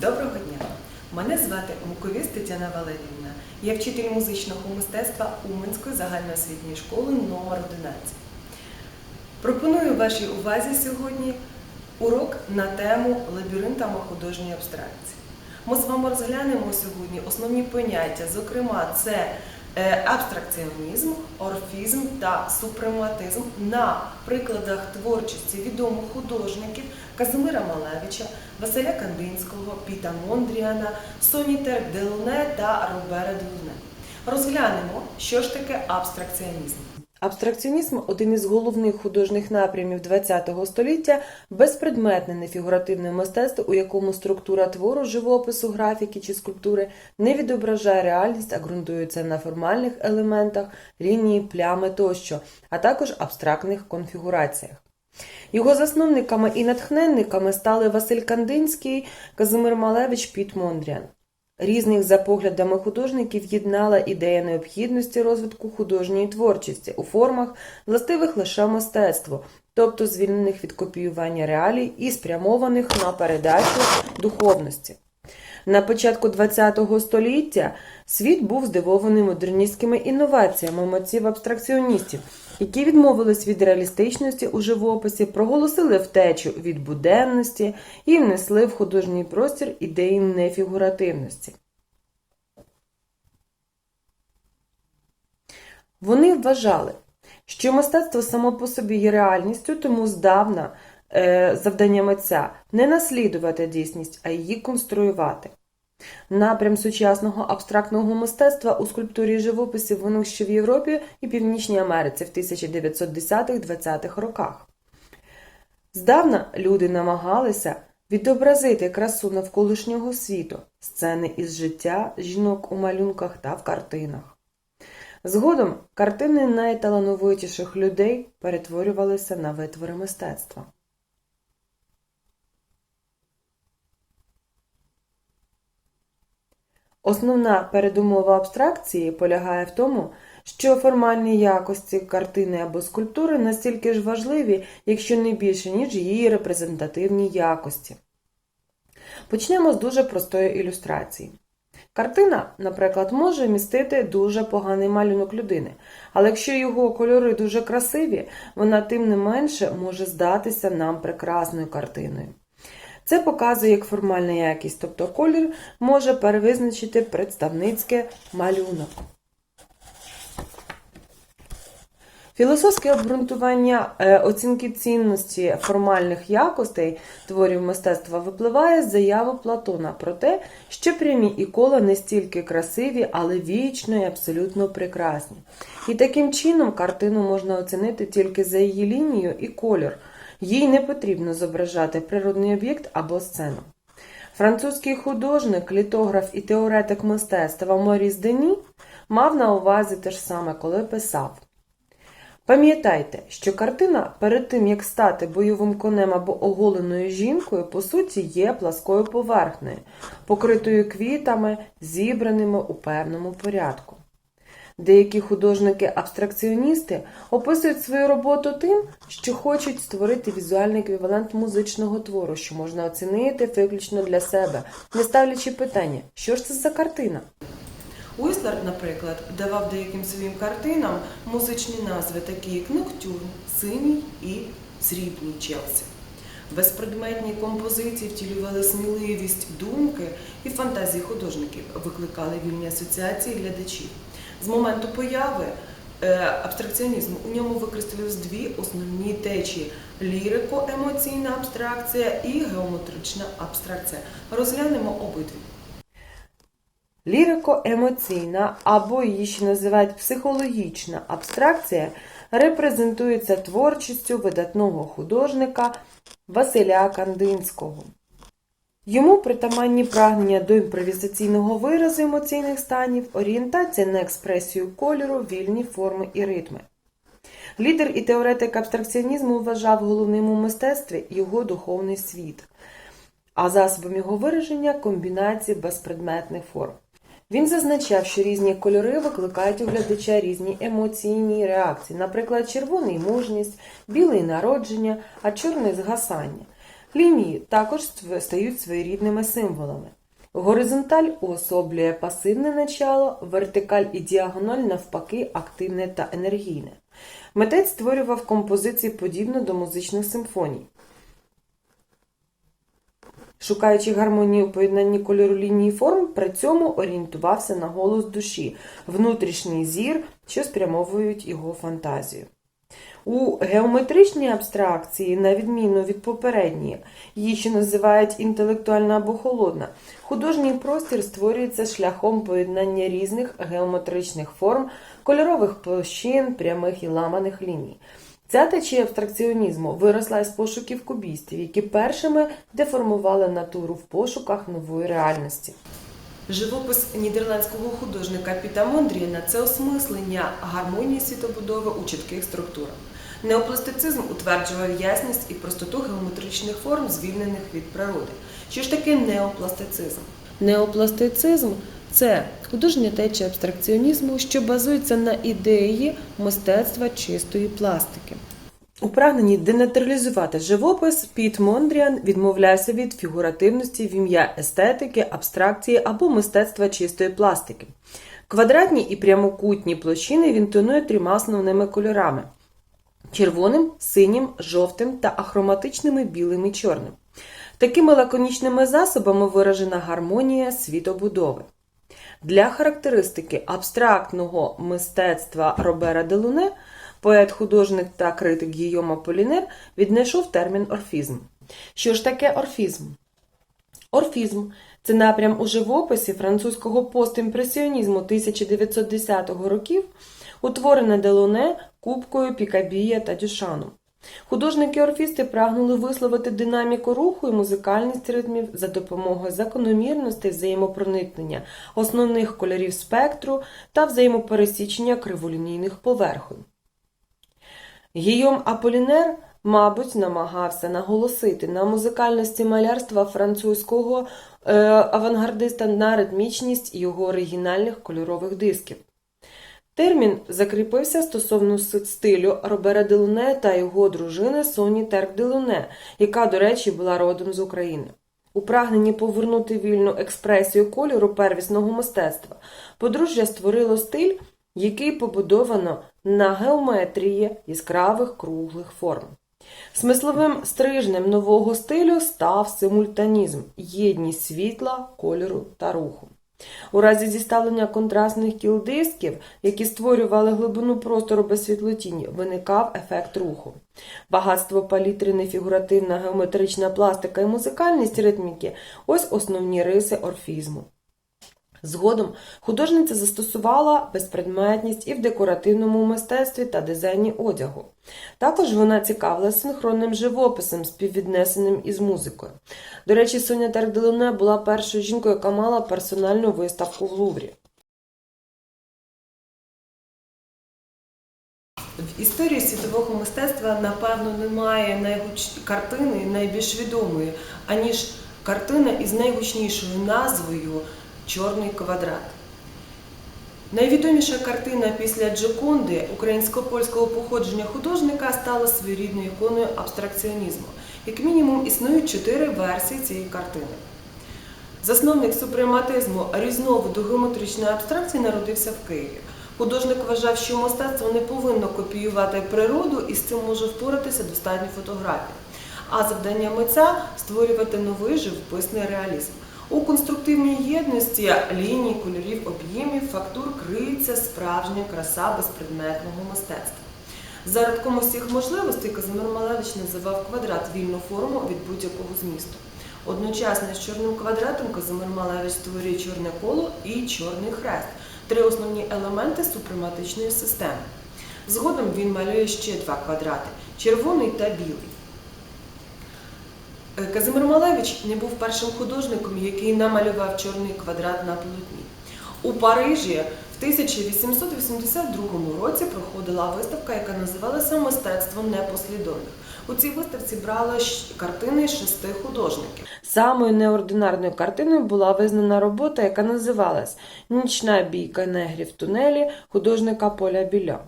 Доброго дня! Мене звати Муковіс Тетяна Валерівна. Я вчитель музичного мистецтва Уманської загальноосвітньої школи номер 11. Пропоную вашій увазі сьогодні урок на тему лабіринтами художньої абстракції. Ми з вами розглянемо сьогодні основні поняття, зокрема, це абстракціонізм, орфізм та супрематизм на прикладах творчості відомих художників Казимира Малевича, Василя Кандинського, Піта Мондріана, Соні Терк Делуне та Робера Делуне. Розглянемо, що ж таке абстракціонізм. Абстракціонізм один із головних художніх напрямів ХХ століття, безпредметне нефігуративне мистецтво, у якому структура твору, живопису, графіки чи скульптури не відображає реальність, а ґрунтується на формальних елементах, лінії, плями тощо, а також абстрактних конфігураціях. Його засновниками і натхненниками стали Василь Кандинський, Казимир Малевич, Піт Мондріан. Різних за поглядами художників єднала ідея необхідності розвитку художньої творчості у формах, властивих лише мистецтву, тобто звільнених від копіювання реалій і спрямованих на передачу духовності. На початку ХХ століття світ був здивований модерністськими інноваціями митців абстракціоністів, які відмовились від реалістичності у живописі, проголосили втечу від буденності і внесли в художній простір ідеї нефігуративності. Вони вважали, що мистецтво само по собі є реальністю, тому здавна е, завдання митця не наслідувати дійсність, а її конструювати. Напрям сучасного абстрактного мистецтва у скульптурі і живописі ще в Європі і Північній Америці в 1910-20-х роках. Здавна люди намагалися відобразити красу навколишнього світу, сцени із життя жінок у малюнках та в картинах. Згодом картини найталановитіших людей перетворювалися на витвори мистецтва. Основна передумова абстракції полягає в тому, що формальні якості картини або скульптури настільки ж важливі, якщо не більше, ніж її репрезентативні якості. Почнемо з дуже простої ілюстрації. Картина, наприклад, може містити дуже поганий малюнок людини, але якщо його кольори дуже красиві, вона тим не менше може здатися нам прекрасною картиною. Це показує, як формальна якість, тобто колір, може перевизначити представницьке малюнок. Філософське обґрунтування е, оцінки цінності формальних якостей творів мистецтва випливає з заяви Платона про те, що прямі і кола не стільки красиві, але вічно і абсолютно прекрасні. І таким чином картину можна оцінити тільки за її лінією і колір. Їй не потрібно зображати природний об'єкт або сцену. Французький художник, літограф і теоретик мистецтва Моріс Дені мав на увазі те ж саме, коли писав. Пам'ятайте, що картина перед тим, як стати бойовим конем або оголеною жінкою, по суті, є пласкою поверхнею, покритою квітами, зібраними у певному порядку. Деякі художники-абстракціоністи описують свою роботу тим, що хочуть створити візуальний еквівалент музичного твору, що можна оцінити виключно для себе, не ставлячи питання, що ж це за картина. Уіслер, наприклад, давав деяким своїм картинам музичні назви, такі як Ноктюрн, Синій і Срібний Челсі. Безпредметні композиції втілювали сміливість думки і фантазії художників, викликали вільні асоціації глядачів. З моменту появи е, абстракціонізму у ньому використовувались дві основні течії: лірико-емоційна абстракція і геометрична абстракція. Розглянемо обидві. Лірико-емоційна або її ще називають психологічна абстракція репрезентується творчістю видатного художника Василя Кандинського. Йому притаманні прагнення до імпровізаційного виразу емоційних станів, орієнтація на експресію кольору, вільні форми і ритми. Лідер і теоретик абстракціонізму вважав головним у мистецтві його духовний світ, а засобом його вираження комбінації безпредметних форм. Він зазначав, що різні кольори викликають у глядача різні емоційні реакції, наприклад, червоний мужність, білий народження, а чорний згасання. Лінії також стають своєрідними символами. Горизонталь уособлює пасивне начало, вертикаль і діагональ навпаки активне та енергійне. Митець створював композиції подібно до музичних симфоній. Шукаючи гармонію у поєднанні кольору лінії форм, при цьому орієнтувався на голос душі, внутрішній зір, що спрямовують його фантазію. У геометричній абстракції, на відміну від попередньої, її ще називають інтелектуальна або холодна, художній простір створюється шляхом поєднання різних геометричних форм, кольорових площин, прямих і ламаних ліній. Ця течія абстракціонізму виросла із пошуків кубістів, які першими деформували натуру в пошуках нової реальності. Живопис нідерландського художника Піта Мондрієна це осмислення гармонії світобудови у чітких структурах. Неопластицизм утверджував ясність і простоту геометричних форм, звільнених від природи. Що ж таке неопластицизм? Неопластицизм це художня течія абстракціонізму, що базується на ідеї мистецтва чистої пластики. У прагненні денатуралізувати живопис Піт Мондріан відмовлявся від фігуративності в ім'я естетики, абстракції або мистецтва чистої пластики. Квадратні і прямокутні площини він тонує трьома основними кольорами: червоним, синім, жовтим та ахроматичними білим і чорним. Такими лаконічними засобами виражена гармонія світобудови. Для характеристики абстрактного мистецтва Робера Делуне поет-художник та критик Гійома Полінер віднайшов термін орфізм. Що ж таке орфізм? Орфізм це напрям у живописі французького постімпресіонізму 1910 років, утворене Делуне, Кубкою, Пікабія та Дюшаном. Художники-орфісти прагнули висловити динаміку руху і музикальність ритмів за допомогою закономірностей взаємопроникнення основних кольорів спектру та взаємопересічення криволінійних поверхонь. Гійом Аполінер, мабуть, намагався наголосити на музикальності малярства французького е, авангардиста на ритмічність його оригінальних кольорових дисків. Термін закріпився стосовно стилю Робера Делуне та його дружини Соні Терк Делуне, яка, до речі, була родом з України. У прагненні повернути вільну експресію кольору первісного мистецтва подружжя створило стиль, який побудовано на геометрії яскравих круглих форм. Смисловим стрижнем нового стилю став симультанізм єдність світла, кольору та руху. У разі зіставлення контрастних кіл дисків, які створювали глибину простору без світлотіні, виникав ефект руху. Багатство палітри, нефігуративна геометрична пластика і музикальність ритміки ось основні риси орфізму. Згодом художниця застосувала безпредметність і в декоративному мистецтві та дизайні одягу. Також вона цікавилася синхронним живописом, співвіднесеним із музикою. До речі, Соня Терделоне була першою жінкою, яка мала персональну виставку в Луврі. В історії світового мистецтва, напевно, немає найгуч... картини найбільш відомої, аніж картина із найгучнішою назвою Чорний квадрат. Найвідоміша картина після Джоконди українсько-польського походження художника стала своєрідною іконою абстракціонізму. Як мінімум існують чотири версії цієї картини. Засновник супрематизму різновиду геометричної абстракції народився в Києві. Художник вважав, що мистецтво не повинно копіювати природу і з цим може впоратися достатньо фотографій. А завдання митця створювати новий живописний реалізм. У конструктивній єдності ліній, кольорів, об'ємів, фактур криється справжня краса безпредметного мистецтва. За радком усіх можливостей Казимир Малевич називав квадрат вільну форму від будь-якого змісту. Одночасно з чорним квадратом Казимир Малевич створює чорне коло і чорний хрест три основні елементи супрематичної системи. Згодом він малює ще два квадрати червоний та білий. Е, Казимир Малевич не був першим художником, який намалював чорний квадрат на полотні. У Парижі в 1882 році проходила виставка, яка називалася Мистецтво непослідовних. У цій виставці брали картини шести художників. Самою неординарною картиною була визнана робота, яка називалась Нічна бійка негрів в тунелі художника Поля Біля.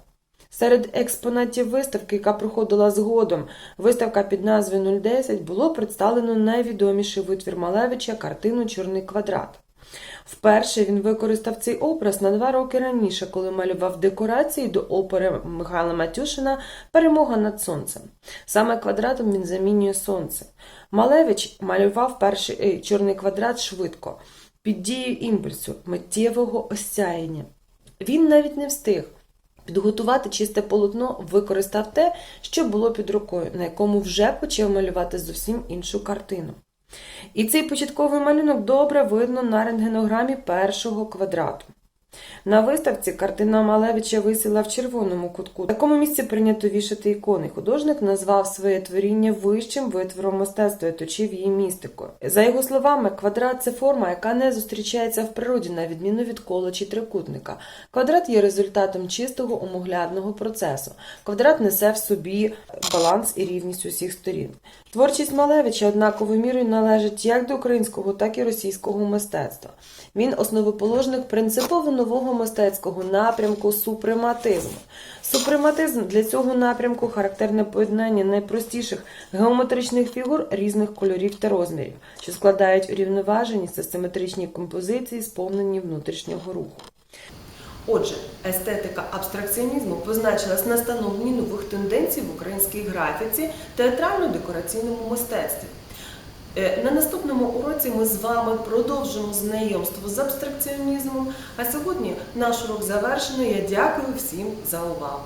Серед експонатів виставки, яка проходила згодом, виставка під назвою 010, було представлено найвідоміший витвір Малевича картину Чорний квадрат. Вперше він використав цей образ на два роки раніше, коли малював декорації до опери Михайла Матюшина Перемога над сонцем. Саме квадратом він замінює сонце. Малевич малював перший е, чорний квадрат швидко, під дією імпульсу, миттєвого осяяння. Він навіть не встиг. Підготувати чисте полотно використав те, що було під рукою, на якому вже почав малювати зовсім іншу картину. І цей початковий малюнок добре видно на рентгенограмі першого квадрату. На виставці картина Малевича висіла в червоному кутку. В такому місці прийнято вішати ікони. Художник назвав своє творіння вищим витвором мистецтва і точив її містикою. За його словами, квадрат це форма, яка не зустрічається в природі, на відміну від кола чи трикутника. Квадрат є результатом чистого омоглядного процесу. Квадрат несе в собі баланс і рівність усіх сторін. Творчість Малевича однаковою мірою належить як до українського, так і російського мистецтва. Він основоположник принципово нового мистецького напрямку супрематизму. Супрематизм для цього напрямку характерне поєднання найпростіших геометричних фігур різних кольорів та розмірів, що складають урівноважені системетричні композиції, сповнені внутрішнього руху. Отже, естетика абстракціонізму позначилась на становленні нових тенденцій в українській графіці, театрально-декораційному мистецтві. Е, На наступному уроці ми з вами продовжимо знайомство з абстракціонізмом. А сьогодні наш урок завершено. Я дякую всім за увагу.